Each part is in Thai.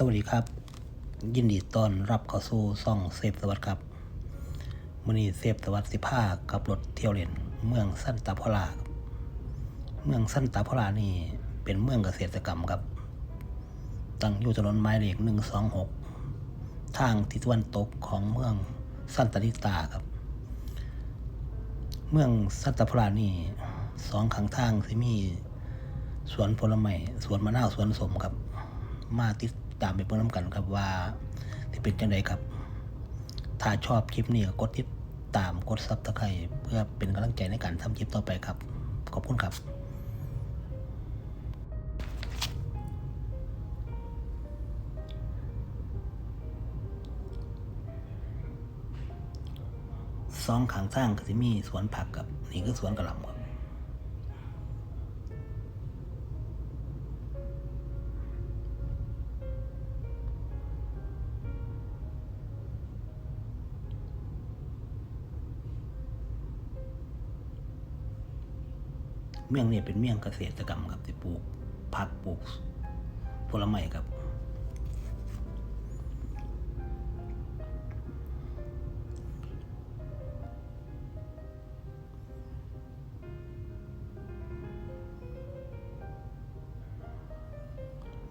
สวัสดีครับ ยินดีต้อนรับเข้าสู่ซ่องเซฟสวัสดิ์ครับมื้อนี้เซฟสวัสดิ์สิพากับรถเที่ยวเล่น เมืองสั้นตาพลาเมืองสั้นตาพลานี่เป็นเมืองเกษตรกรรมครับ ตั้งอยู่ถนนหมายเลข126ทางทิศตะวันตกของเมืองสั้นตานิตาครับ เมืองสั้นตาพลานี่สองข้างทางสิมีสวนผลไม้สวนมะนาวสวนสมครับมาติด ตามไปเบิ่งน้ำกันครับว่าที่เป็นจังไดครับ ถ้าชอบคลิปนี้ก็กดติดตามกดซับสไครต์เพื่อเป็นกำลังใจในการทำคลิปต่อไปครับ ขอบคุณครับสองขางสร้างก็จะมีสวนผักกับนี่คือสวนกระหล่ำครับ เมี่ยงนี่เป็นเมี่ยงเกษตรกรรมครับที่ปลูกผักปลูกผลไม้ครับ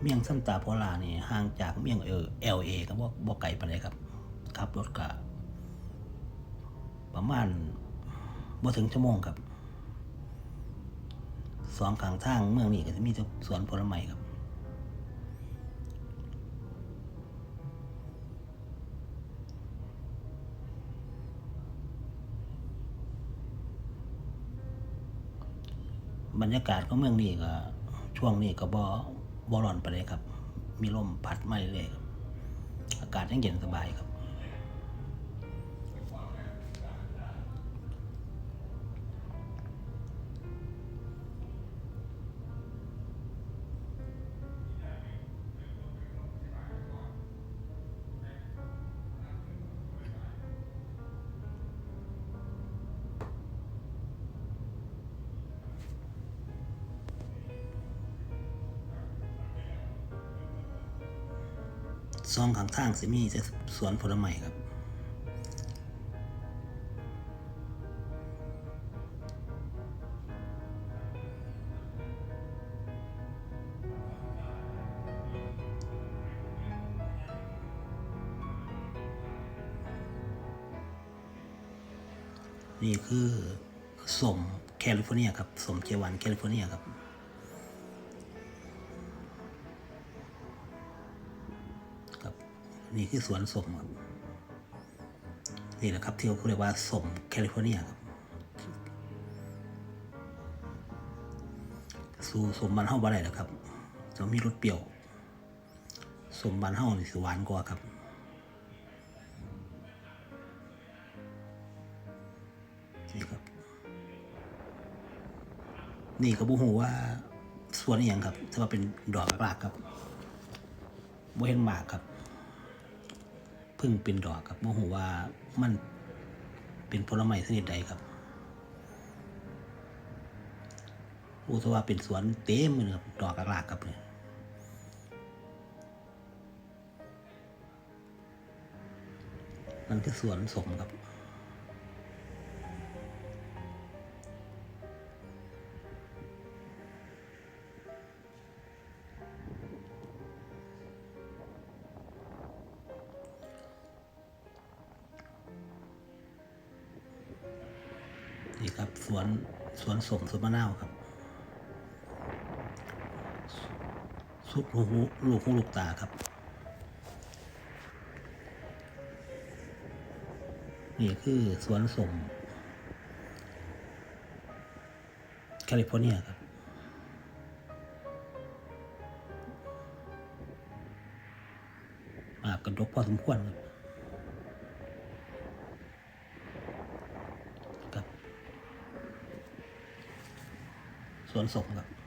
เมี่ยงสั้นตาโพลานี่ห่างจากเมี่ยงเออเอลเอก็บ่บ่ไกลปานใดครับขับรถก็ประมาณบ่ถึงชั่วโมงครับ สองข้างทางเมืองนี้ก็จะมีสวนผลไม้ครับบรรยากาศของเมืองนี้ก็ช่วงนี้ก็บ่บ่ร้อนไปเลยครับ มีลมพัดมาเรื่อยๆครับอากาศยังเย็นสบายครับ ซองข้างทางสิมีแต่สวนผลไม้ครับนี่คือสมแคลิฟอร์เนียครับสมเจวันแคลิฟอร์เนียครับครับ นี่คือสวนสมครับนี่แหละครับที่เขาเรียกว่าสมแคลิฟอร์เนียครับสู่สมบันเฮาบ่ได้แล้วครับจะมีรสเปรี้ยว สมบันเฮานี่สิหวานกว่าครับนี่ครับ นี่ก็บ่ฮู้ว่าสวนอย่างครับแต่ว่าเป็นดอกหลากครับบ่เห็นหมากครับ พึ่งเป็นดอกครับบ่ฮู้ว่ามันเป็นผลไม้ชนิดใดครับรู้แต่ว่าเป็นสวนเต็มเลยครับดอกหลากๆครับเนี่ยนั่นคือสวนสมครับ สวนสมสวนมะนาวครับ สุดลูกหูลูกหูลูกตาครับ นี่คือสวนสมแคลิฟอร์เนียครับ มากระดกพอสมควรครับ สวนสมครับ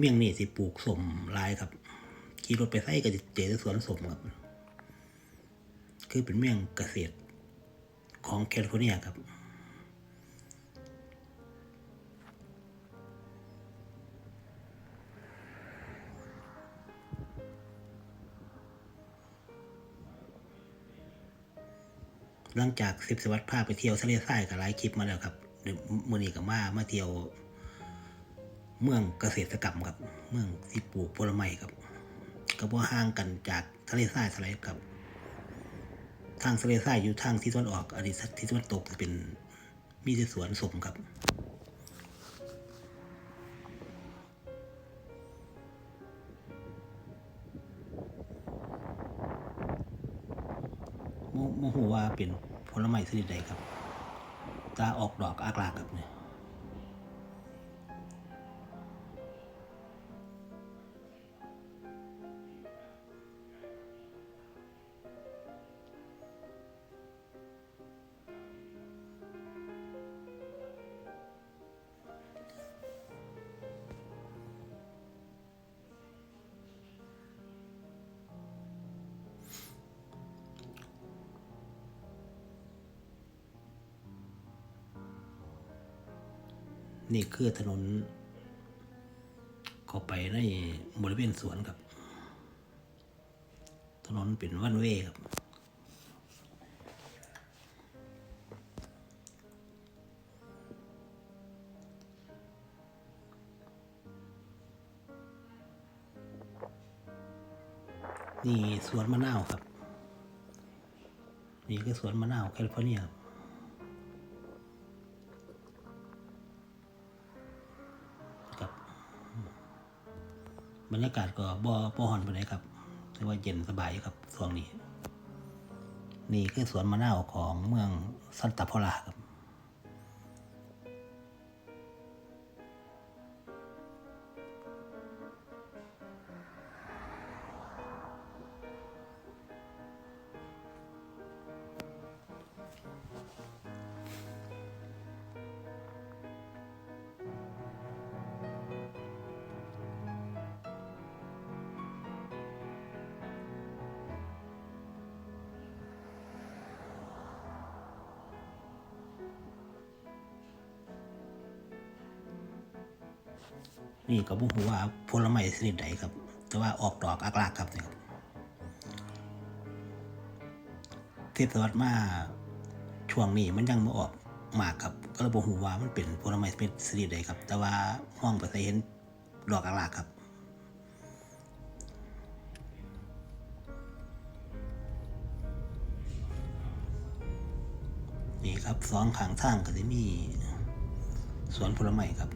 เมี่ยงนี่สิปลูกสมลายครับขี่รถไปไสก็จะเจอแต่สวนสมครับคือเป็นเมี่ยงเกษตรของแคลิฟอร์เนียครับหลังจากสิบสวัสดิ์พาไปเที่ยวทะเลทรายกับหลายคลิปมาแล้วครับเดี๋ยวมื่อนี้กับมามาเที่ยว เมืองเกษตรกรรมครับ เมืองที่ปลูกผลไม้ครับก็บ่ห่างกันจากทะเลทรายเท่าไหรครับ ทางทะเลทรายอยู่ทางที่ตะวันออกอันนี้ที่ตะวันตกจะเป็นมีแต่สวนสมครับโมโมโหว่าเป็นผลไม้ชนิดใดครับตาออกดอกอากลากับเนี่ย นี่คือถนนเข้าไปในบริเวณสวนครับ ถนนเป็นวันเวครับ นี่สวนมะนาวครับ นี่คือสวนมะนาวแคลิฟอร์เนียครับครับ บรรยากาศก็บ่บ่ฮอนไปานครับถือว่าเย็นสบายอยู่ครับช่วงนี้ นี่คือสวนมะนาวของเมืองซันตาพอลาครับ นี่ก็บ่ฮู้ว่าผลไม้ชนิดใดครับ แต่ว่าออกดอกอากลากครับนี่ครับเทศวรรษมาช่วงนี้มันยังบ่ออกมากครับ ก็เลยบ่ฮู้ว่ามันเป็นผลไม้เป็นชนิดใดครับ แต่ว่ามองไปใส่เห็นดอกอากลากครับนี่ครับสองข้างทางก็จะมีสวนผลไม้ครับ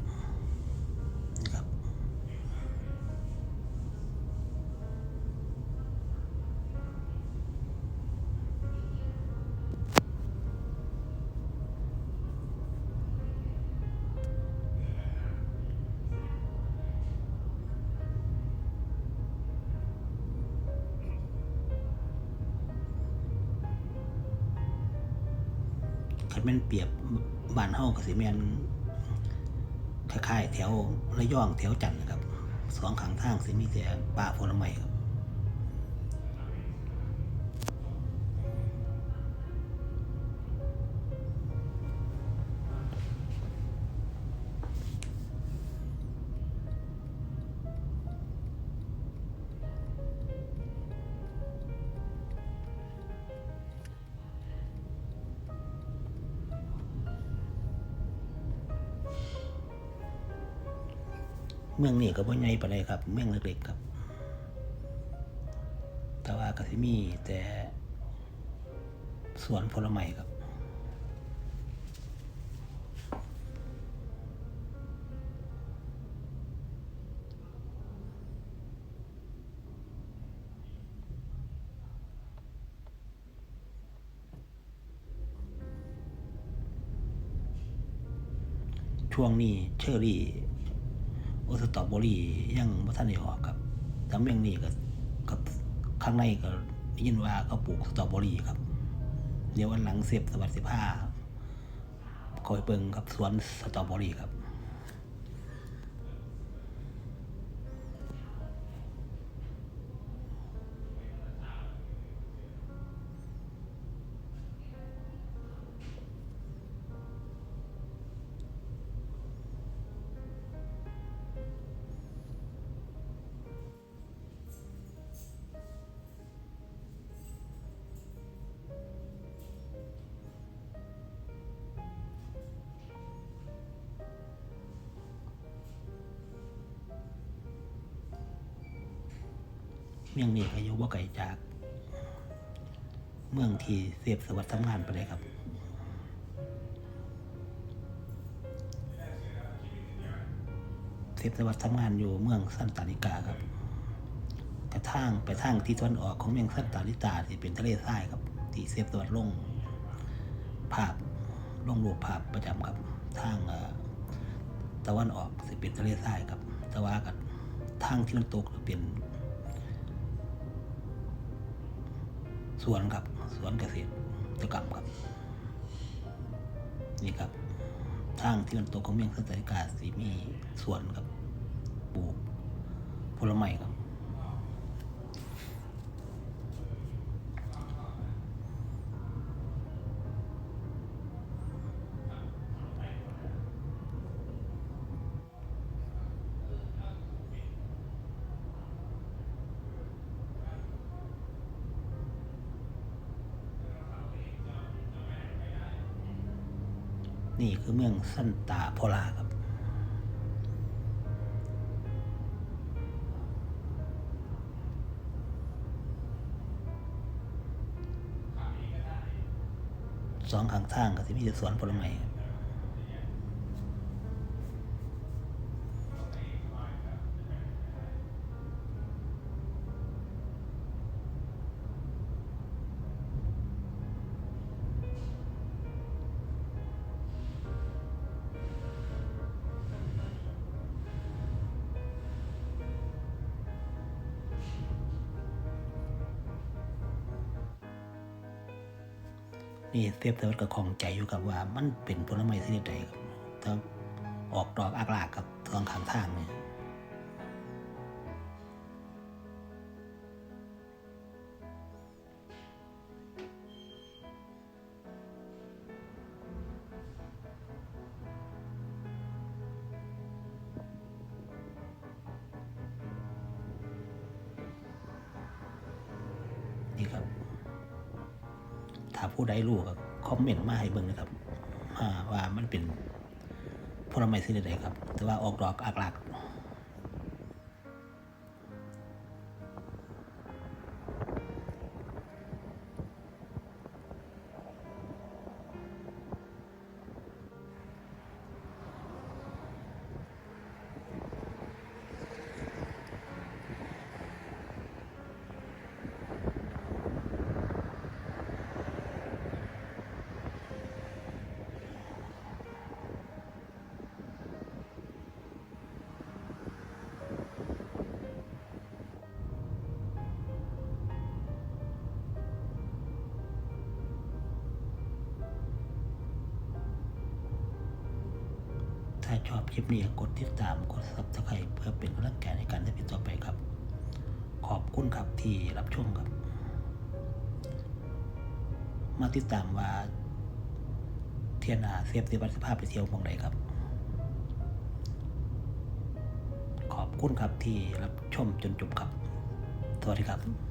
แม่นเปรียบบ้านเฮากับสิแม่นคล้ายๆแถวระยองแถวจันทน์นะครับสองข้างทางสิมีแต่ป่าผลไม้ครับ มืองนี้ก็บ่ใหญ่ปานใดครับ เมืองเล็กๆครับ แต่ว่าก็สิมีแต่สวนผลไม้ครับช่วงนี้เชอรี่ สตรอเบอรี่ยังบ่ทันได้ออกครับแต่เมืองนี้ก็กับข้างในก็ได้ยินว่าเขาปลูกสตรอเบอรี่ครับ เดี๋ยววันหลังเสียบสวัสดิภาคอยเบิงครับสวนสตรอเบอรี่ครับ เมืองนี้ก็อยู่บ่ไกลจาก เมืองที่เสียบสวัสดิ์ทำงานไปเลยครับเสียบสวัสดิ์ทำงานอยู่เมืองสันตานิกาครับกระทางไปทางที่ตะวันออกของเมืองสันตานิกาที่เป็นทะเลทรายครับ ที่เสียบสวัสดิ์ลงภาพลงรูปภาพประจำครับทางตะวันออกสิเป็นทะเลทรายครับ แต่ว่ากับทางที่มันตกเป็น สวนครับ สวนเกษตรกรรมครับนี่ครับทางที่มันตกของเมืองสันตานิกาสีมีสวนครับปลูกผลไม้ครับ นี่คือเมืองสันตาโพลาครับ สองข้างทางก็จะมีสวนผลไม้ครับ นี่เซฟเซอร์ก็คล่องใจอยู่กับว่ามันเป็นผลไม้ชนิดใดครับถ้าออกดอกอากลากกับทองข้างทางเนี่ย ผู้ใดรู้ก็คอมเมนต์มาให้เบิ่งนะครับว่ามันเป็นผลไม้ชนิดใดครับ แต่ว่าออกดอกอักลักาชอบคลิปนี้กดติดตามกด subscribe เพื่อเป็นกำลังใจในการทำคลิปต่อไปครับ ขอบคุณครับที่รับชมครับ มาติดตามว่าเทียนาเซฟสิบัติภาพไปเที่ยวมองไหนครับ ขอบคุณครับที่รับชมจนจบครับสวัสดีครับ